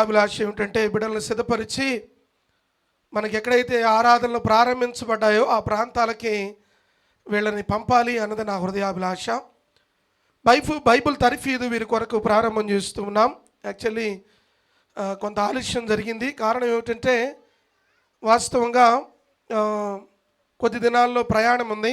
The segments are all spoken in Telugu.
అభిలాష ఏమిటంటే బిడ్డలను సిద్ధపరిచి మనకి ఎక్కడైతే ఆరాధనలు ప్రారంభించబడ్డాయో ఆ ప్రాంతాలకి వీళ్ళని పంపాలి అన్నది నా హృదయాభిలాష. బైఫు బైబుల్ తరిఫీదు వీరి కొరకు ప్రారంభం చేస్తూ ఉన్నాం. యాక్చువల్లీ కొంత ఆలస్యం జరిగింది. కారణం ఏమిటంటే వాస్తవంగా కొద్ది దినాల్లో ప్రయాణం ఉంది.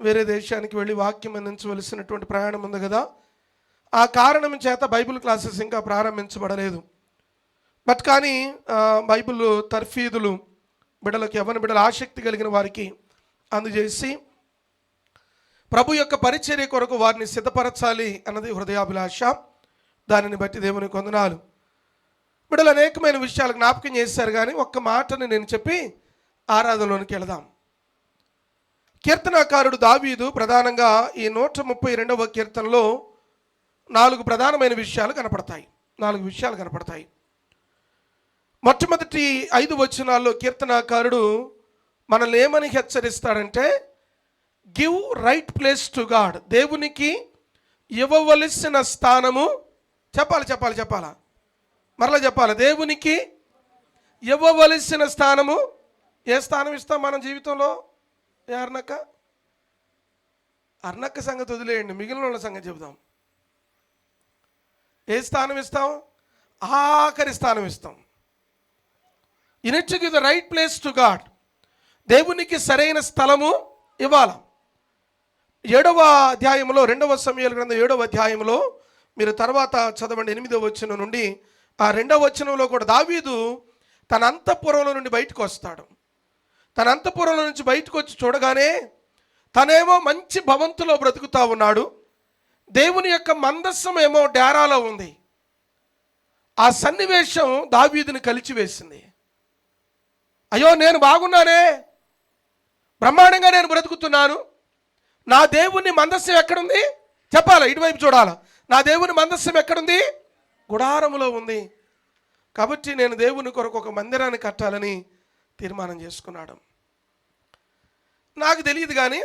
వేరే దేశానికి వెళ్ళి వాక్యం అందించవలసినటువంటి ప్రయాణం ఉంది కదా. ఆ కారణం చేత బైబిల్ క్లాసెస్ ఇంకా ప్రారంభించబడలేదు. బట్ కానీ బైబిల్ తర్ఫీదులు బిడ్డలకు ఎవరిని బిడ్డలు ఆసక్తి కలిగిన వారికి అందజేసి ప్రభు యొక్క పరిచర్య కొరకు వారిని సిద్ధపరచాలి అన్నది హృదయాభిలాష. దానిని బట్టి దేవుని కొందనాలు. బిడ్డలు అనేకమైన విషయాలు జ్ఞాపకం చేశారు కానీ ఒక్క మాటని నేను చెప్పి ఆరాధనలోనికి వెళదాం. కీర్తనాకారుడు దావీదు ప్రధానంగా ఈ నూట ముప్పై రెండవ కీర్తనలో నాలుగు ప్రధానమైన విషయాలు కనపడతాయి. నాలుగు విషయాలు కనపడతాయి. మొట్టమొదటి ఐదు వచనాల్లో కీర్తనాకారుడు మనల్ని ఏమని హెచ్చరిస్తాడంటే give right place to God దేవునికి ఇవ్వవలసిన స్థానము చెప్పాలి చెప్పాలి చెప్పాలా? మరలా చెప్పాలి? దేవునికి ఇవ్వవలసిన స్థానము ఏ స్థానం ఇస్తాం మన జీవితంలో? ఏ అర్నక్క అర్నక్క సంగతి వదిలేయండి మిగిలిన వాళ్ళ సంగతి చెబుదాం. ఏ స్థానం ఇస్తాం? ఆఖరి స్థానం ఇస్తాం. You need to give the right place to God దేవునికి సరైన స్థలము ఇవ్వాల? ఏడవ అధ్యాయంలో రెండవ సమయాల గ్రంథం ఏడవ అధ్యాయంలో మీరు తర్వాత చదవండి ఎనిమిదవ వచనం నుండి. ఆ రెండవ వచనంలో కూడా దావీదు తన అంతఃపురంలో నుండి బయటకు వస్తాడు. తన అంతఃపురంలో నుంచి బయటకు వచ్చి చూడగానే తనేమో మంచి భవంతులో బ్రతుకుతా ఉన్నాడు. దేవుని యొక్క మందస్సం ఏమో డేరాలో ఉంది. ఆ సన్నివేశం దావీదుని కలిచివేసింది. అయ్యో నేను బాగున్నానే? బ్రహ్మాండంగా నేను బ్రతుకుతున్నాను. నా దేవుని మందస్సం ఎక్కడుంది? చెప్పాలా? ఇటువైపు చూడాలా? నా దేవుని మందస్సం ఎక్కడుంది? గుడారములో ఉంది. కాబట్టి నేను దేవుని కొరకు ఒక మందిరాన్ని కట్టాలని తీర్మానం చేసుకున్నాడు. నాకు తెలియదు కానీ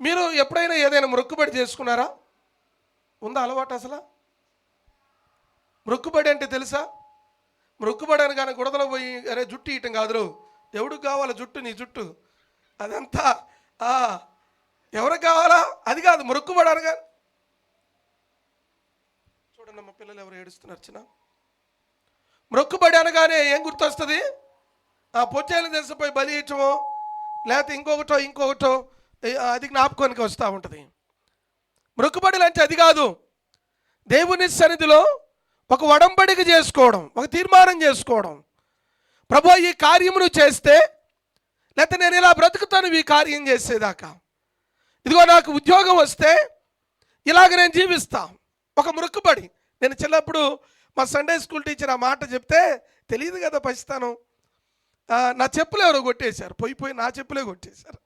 మీరు ఎప్పుడైనా ఏదైనా మొక్కుబడి చేసుకున్నారా? ఉందా అలవాటు అసలు? మృక్కుబడి అంటే తెలుసా? మృక్కుబడి అని కానీ గుడదలో పోయి అరే జుట్టు ఇయటం కాదురు. ఎవడికి కావాలా జుట్టు నీ జుట్టు. అదంతా ఎవరికి కావాలా? అది కాదు మృక్కుబడి అనగా చూడండి మా పిల్లలు ఎవరు ఏడుస్తున్నారు చిన్న. మృక్కుబడి అనగానే ఏం గుర్తొస్తుంది? ఆ పొచ్చేలు తెలిసిపోయి బలి ఇచ్చమో లేకపోతే ఇంకొకటో ఇంకొకటో అది జ్ఞాపకానికి వస్తూ ఉంటుంది. మొక్కుబడులు అంటే అది కాదు. దేవుని సన్నిధిలో ఒక వడంబడిక చేసుకోవడం ఒక తీర్మానం చేసుకోవడం. ప్రభు ఈ కార్యమును చేస్తే లేకపోతే నేను ఇలా బ్రతుకుతాను ఈ కార్యం చేసేదాకా. ఇదిగో నాకు ఉద్యోగం వస్తే ఇలాగ నేను జీవిస్తా. ఒక మురుక్కుబడి నేను చిన్నప్పుడు మా సండే స్కూల్ టీచర్ ఆ మాట చెప్తే తెలియదు కదా పసిస్తాను నా చెప్పులు ఎవరో కొట్టేశారు. పోయి పోయి నా చెప్పులే కొట్టేశారు.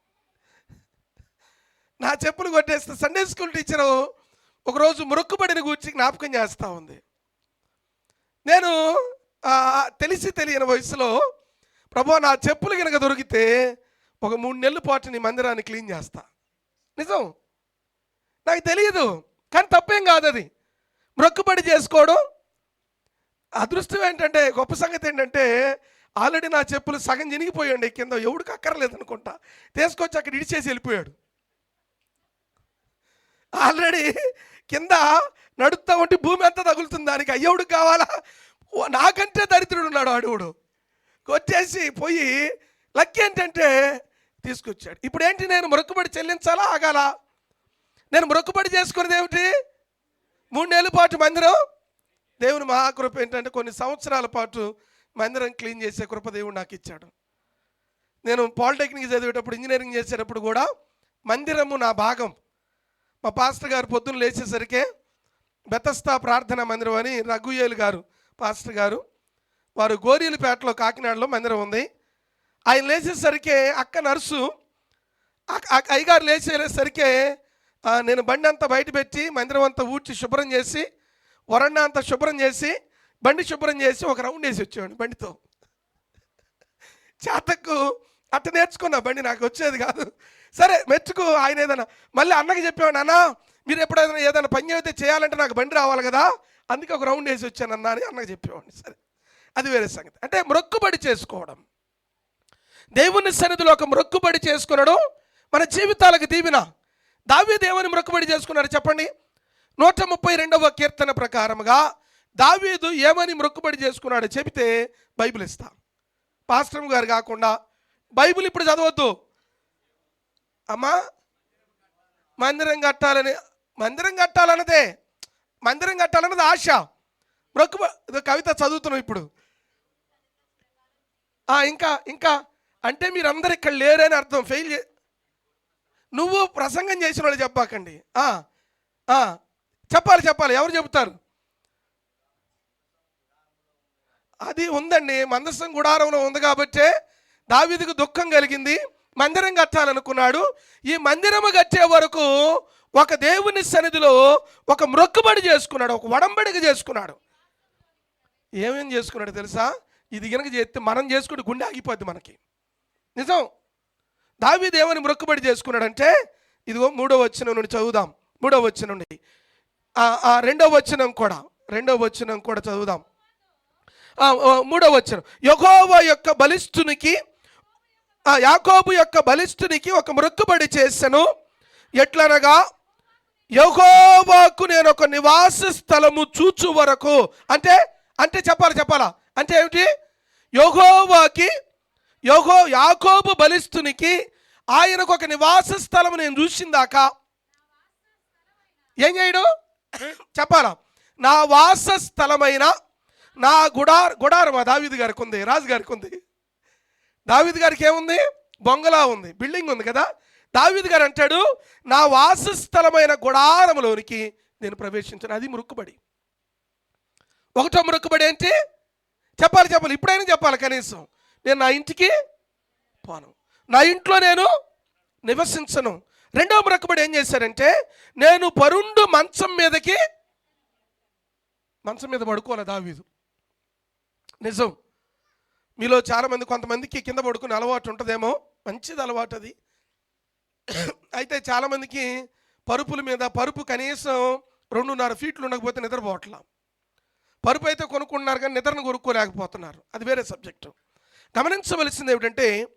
నా చెప్పులు కొట్టేస్తే సండే స్కూల్ టీచరు ఒకరోజు మురుక్కుబడిని గూర్చి జ్ఞాపకం చేస్తూ ఉంది. నేను తెలిసి తెలియని వయసులో ప్రభు నా చెప్పులు కనుక దొరికితే ఒక మూడు నెలల పాటు నీ మందిరాన్ని క్లీన్ చేస్తా. నిజం? నాకు తెలియదు కానీ తప్పేం కాదు అది మొక్కుబడి చేసుకోవడం అదృష్టం ఏంటంటే గొప్ప సంగతి ఏంటంటే ఆల్రెడీ నా చెప్పులు సగం చినిగిపోయాడు కింద ఎవడికి అక్కర్లేదు అనుకుంటా తీసుకొచ్చి అక్కడ ఇడిచేసి వెళ్ళిపోయాడు. ఆల్రెడీ కింద నడుస్తా ఉంటే భూమి అంతా తగులుతుంది. దానికి అయ్యవుడు కావాలా? ఓ, నాకంటే దరిద్రుడు ఉన్నాడు అడుగుడు వచ్చేసి పోయి లక్ ఏంటంటే తీసుకొచ్చాడు. ఇప్పుడు ఏంటి నేను మొరక్కుబడి చెల్లించాలా ఆగాలా? నేను మొరక్కుబడి చేసుకున్నది ఏమిటి? మూడు నెలల పాటు మందిరం. దేవుని మహాకృప ఏంటంటే కొన్ని సంవత్సరాల పాటు మందిరం క్లీన్ చేసే కృప దేవుడు నాకు ఇచ్చాడు. నేను పాలిటెక్నిక్ చదివేటప్పుడు ఇంజనీరింగ్ చేసేటప్పుడు కూడా మందిరము నా భాగం. మా పాస్టర్ గారు పొద్దున్న లేచేసరికే బెతస్తా ప్రార్థనా మందిరం అని రఘుయేలు గారు పాస్టర్ గారు వారు గోరీలపేటలో కాకినాడలో మందిరం ఉంది. ఆయన లేచేసరికే అక్క నర్సు అక్క- అయ్యగారు లేచేసరికే నేను బండి అంతా బయట పెట్టి మందిరం అంతా ఊడ్చి శుభ్రం చేసి వరండా అంతా శుభ్రం చేసి బండి శుభ్రం చేసి ఒక రౌండ్ వేసి వచ్చేవాడు బండితో. చేతకు అట్ట నేర్చుకున్నా బండి నాకు వచ్చేది కాదు. సరే మెచ్చుకు ఆయన ఏదైనా. మళ్ళీ అన్నకి చెప్పేవాడు అన్న మీరు ఎప్పుడైనా ఏదైనా పని అయితే చేయాలంటే నాకు బండి రావాలి కదా అందుకే ఒక రౌండ్ వేసి వచ్చానన్నా అని అన్నకు చెప్పేవాడిని. సరే అది వేరే సంగతి. అంటే మొక్కుబడి చేసుకోవడం. దేవుని సన్నిధిలో ఒక మొక్కుబడి చేసుకునడం మన జీవితాలకు దీవెన. దావ్య దేవుని మొక్కుబడి చేసుకున్నాడు చెప్పండి? నూట ముప్పై రెండవ కీర్తన ప్రకారముగా దావీదు ఏమని మొక్కుబడి చేసుకున్నాడు చెబితే బైబిల్ ఇస్తా. పాస్టర్ గారు కాకుండా బైబిల్ ఇప్పుడు చదవద్దు. అమ్మా మందిరం కట్టాలని మందిరం కట్టాలన్నదే మందిరం కట్టాలన్నది ఆశ. మొక్కు కవిత చదువుతున్నాం ఇప్పుడు. ఇంకా ఇంకా అంటే మీరందరు ఇక్కడ లేరని అర్థం. ఫెయిల్ చే నువ్వు ప్రసంగం చేసిన వాళ్ళు చెప్పాకండి. చెప్పాలి చెప్పాలి. ఎవరు చెబుతారు? అది ఉందండి. మందసం గుడారంలో ఉంది కాబట్టే దావిదికి దుఃఖం కలిగింది మందిరం కట్టాలనుకున్నాడు. ఈ మందిరము కట్టే వరకు ఒక దేవుని సన్నిధిలో ఒక మ్రొక్కుబడి చేసుకున్నాడు ఒక వడంబడిక చేసుకున్నాడు. ఏమేం చేసుకున్నాడు తెలుసా? ఇది గనక చేస్తే మనం చేసుకుంటే గుండె ఆగిపోద్ది మనకి. నిజం? దావి దేవుని మ్రొక్కుబడి చేసుకున్నాడంటే ఇదిగో మూడో వచనం నుండి చదువుదాం. మూడో వచనం నుండి. ఆ- రెండో వచనం కూడా రెండో వచనం కూడా చదువుదాం. ఆ, మూడో వచనం. యహోవ యొక్క బలిష్ఠునికి ఆ యాకోబు యొక్క బలిష్ఠునికి ఒక మృక్కుబడి చేశాను. ఎట్లనగా యహోవాకు నేను ఒక నివాస స్థలము చూచు వరకు. అంటే అంటే చెప్పాలి చెప్పాలా? అంటే ఏమిటి? యహోవాకి యహో యాకోబు బలిష్ఠునికి ఆయనకు ఒక నివాస స్థలము నేను చూసిందాక. ఏం చేయడు? చెప్పాలా? నా వాస స్థలమైన నా గుడార్ గుడారం దావిది గారికి ఉంది రాజు గారికి ఉంది దావిద్ గారికి ఏముంది? బొంగలా ఉంది. బిల్డింగ్ ఉంది కదా? దావీదు గారు అంటాడు నా వాసస్థలమైన గుడారములోనికి నేను ప్రవేశించాను. అది మురుక్కుబడి. ఒకటో మురుక్కుబడి ఏంటి? చెప్పాలి చెప్పాలి. ఇప్పుడైనా చెప్పాలి కనీసం. నేను నా ఇంటికి పోను. నా ఇంట్లో నేను నివసించను. రెండో మురక్కుబడి ఏం చేశారంటే నేను పరుండు మంచం మీదకి మంచం మీద పడుకోవాలి దావీదు. నిజం. మీలో చాలామంది కొంతమందికి కింద పడుకునే అలవాటు ఉంటుందేమో. మంచిది అలవాటు అది. అయితే చాలామందికి పరుపుల మీద పరుపు కనీసం రెండున్నర ఫీట్లు ఉండకపోతే నిద్రపోవట్లా. పరుపు అయితే కొనుక్కున్నారు కానీ నిద్రను కొనుక్కోలేకపోతున్నారు. అది వేరే సబ్జెక్టు. గమనించవలసింది ఏమిటంటే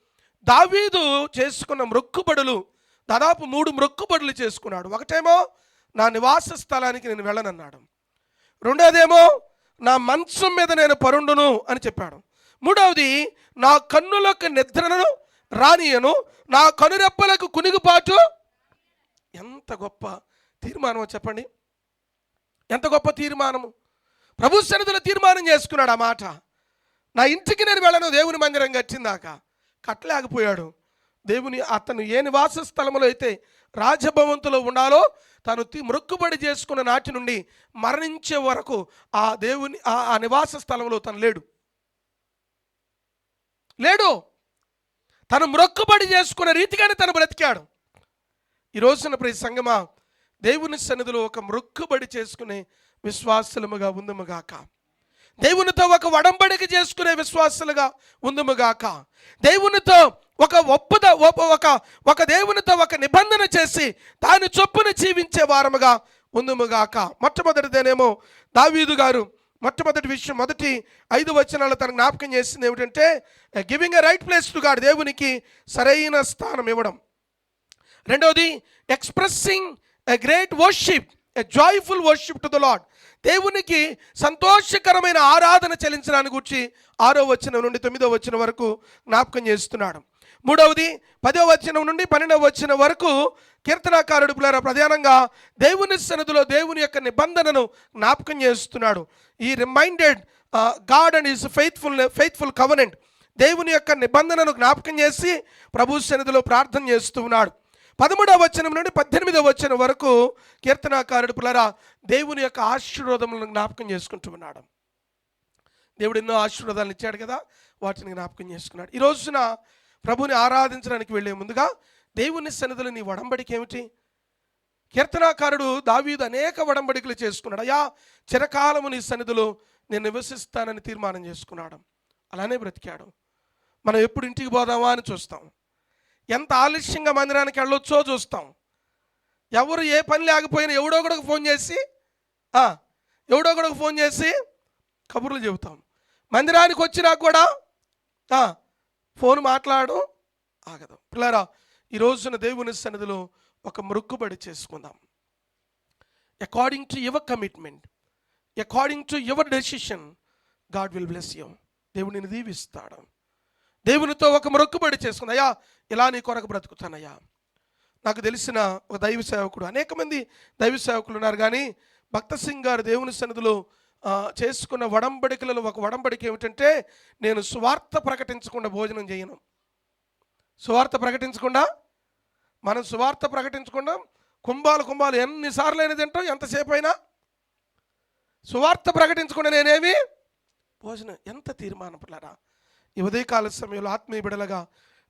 దావీదు చేసుకున్న మ్రొక్కుబడులు దాదాపు మూడు మ్రొక్కుబడులు చేసుకున్నాడు. ఒకటేమో నా నివాస స్థలానికి నేను వెళ్ళనన్నాడు. రెండోదేమో నా మంచం మీద నేను పరుండును అని చెప్పాడు. మూడవది నా కన్నులకు నిద్రను రానియను నా కనురెప్పలకు కునిగిపాటు ఎంత గొప్ప తీర్మానమో చెప్పండి. ఎంత గొప్ప తీర్మానము. ప్రభు సన్నిధిలో తీర్మానం చేసుకున్నాడు ఆ మాట. నా ఇంటికి నేను వెళ్ళను దేవుని మందిరం కట్టిందాక. కట్టలేకపోయాడు. దేవుని అతను ఏ నివాస స్థలంలో అయితే రాజభవంతులో ఉండాలో తను తి- చేసుకున్న నాటి నుండి మరణించే వరకు ఆ దేవుని ఆ ఆ నివాస స్థలంలో తను లేడు. లేడు. తను మొక్కుబడి చేసుకున్న రీతిగానే తను బ్రతికాడు. ఈ రోజున ప్రతి సంగమా దేవుని సన్నిధిలో ఒక మొక్కుబడి చేసుకునే విశ్వాసులముగా ఉందముగాక. దేవునితో ఒక వడంబడిక చేసుకునే విశ్వాసులుగా ఉందముగాక. దేవునితో ఒక ఒప్పుద ఒక ఒక దేవునితో ఒక నిబంధన చేసి దాని చొప్పున జీవించే వారముగా ఉందముగాక. మొట్టమొదటిదేనేమో దావీదు గారు మొట్టమొదటి విషయం మొదటి ఐదు వచనాలు తనకు జ్ఞాపకం చేసింది ఏమిటంటే giving a right place to God దేవునికి సరైన స్థానం ఇవ్వడం. రెండవది expressing a great worship a joyful worship to the Lord దేవునికి సంతోషకరమైన ఆరాధన చెల్లించడానికి గురించి ఆరో వచనం నుండి తొమ్మిదో వచనం వరకు జ్ఞాపకం చేస్తున్నాడు. మూడవది పదో వచనం నుండి పన్నెండవ వచనం వరకు కీర్తనాకారుడు పిల్లల ప్రధానంగా దేవుని సన్నిధిలో దేవుని యొక్క నిబంధనను జ్ఞాపకం చేస్తున్నాడు. ఈ reminded God and his faithful faithful covenant దేవుని యొక్క నిబంధనను జ్ఞాపకం చేసి ప్రభు సన్నిధిలో ప్రార్థన చేస్తూ ఉన్నాడు పదమూడవ వచనం నుండి పద్దెనిమిదవ వచనం వరకు కీర్తనాకారుడు పిల్లరా దేవుని యొక్క ఆశీర్వాదములను జ్ఞాపకం చేసుకుంటూ ఉన్నాడు. దేవుడు ఎన్నో ఆశీర్వాదాలు ఇచ్చాడు కదా వాటిని జ్ఞాపకం చేసుకున్నాడు. ఈ రోజున ప్రభుని ఆరాధించడానికి వెళ్ళే ముందుగా దేవుని సన్నిధిలో నీ వడంబడికి ఏమిటి? కీర్తనాకారుడు దావీదు అనేక వడంబడికలు చేసుకున్నాడు. అయా చిరకాలము నీ సన్నిధిలో నేను నివసిస్తానని తీర్మానం చేసుకున్నాడు. అలానే బ్రతికాడు. మనం ఎప్పుడు ఇంటికి పోదామా అని చూస్తాం. ఎంత ఆలస్యంగా మందిరానికి వెళ్ళొచ్చో చూస్తాం. ఎవరు ఏ పని లేకపోయినా ఎవడో ఒకడికి ఫోన్ చేసి ఎవడో కూడా ఫోన్ చేసి కబుర్లు చెబుతాం. మందిరానికి వచ్చినా కూడా ఫోన్ మాట్లాడు ఆగదు. పిల్లరా ఈ రోజున దేవుని సన్నిధిలో ఒక మృక్కుబడి చేసుకుందాం. According to your commitment according to your decision God will bless you దేవుడిని దీవిస్తాడు. దేవునితో ఒక మొక్కుబడి చేసుకుంది. అయ్యా ఇలా నీ కొరకు బ్రతుకుతానయ్యా. నాకు తెలిసిన ఒక దైవ సేవకుడు అనేక మంది దైవ సేవకులు ఉన్నారు. కానీ భక్త సింగ్ గారు దేవుని సన్నిధిలో చేసుకున్న వడంబడికలలో ఒక వడంబడిక ఏమిటంటే నేను స్వార్థ ప్రకటించకుండా భోజనం చేయను. స్వార్థ ప్రకటించకుండా మనం సువార్త ప్రకటించకుండా కుంభాలు కుంభాలు ఎన్నిసార్లు అయినా తింటాం ఎంతసేపు అయినా. సువార్త ప్రకటించకుండా నేనేమి? భోజనం. ఎంత తీర్మానం ఈ ఉదయకాల సమయంలో ఆత్మీయ బిడలగా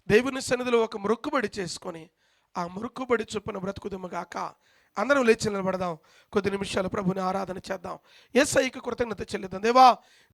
దేవుని సన్నిధిలో ఒక మొక్కుబడి చేసుకొని ఆ మొక్కుబడి చొప్పున బ్రతుకుదమ్మగాక అందరం లేచి నిలబడదాం. కొద్ది నిమిషాలు ప్రభుని ఆరాధన చేద్దాం. ఎస్ఐకి కృతజ్ఞత చెల్లిద్దాం. దేవా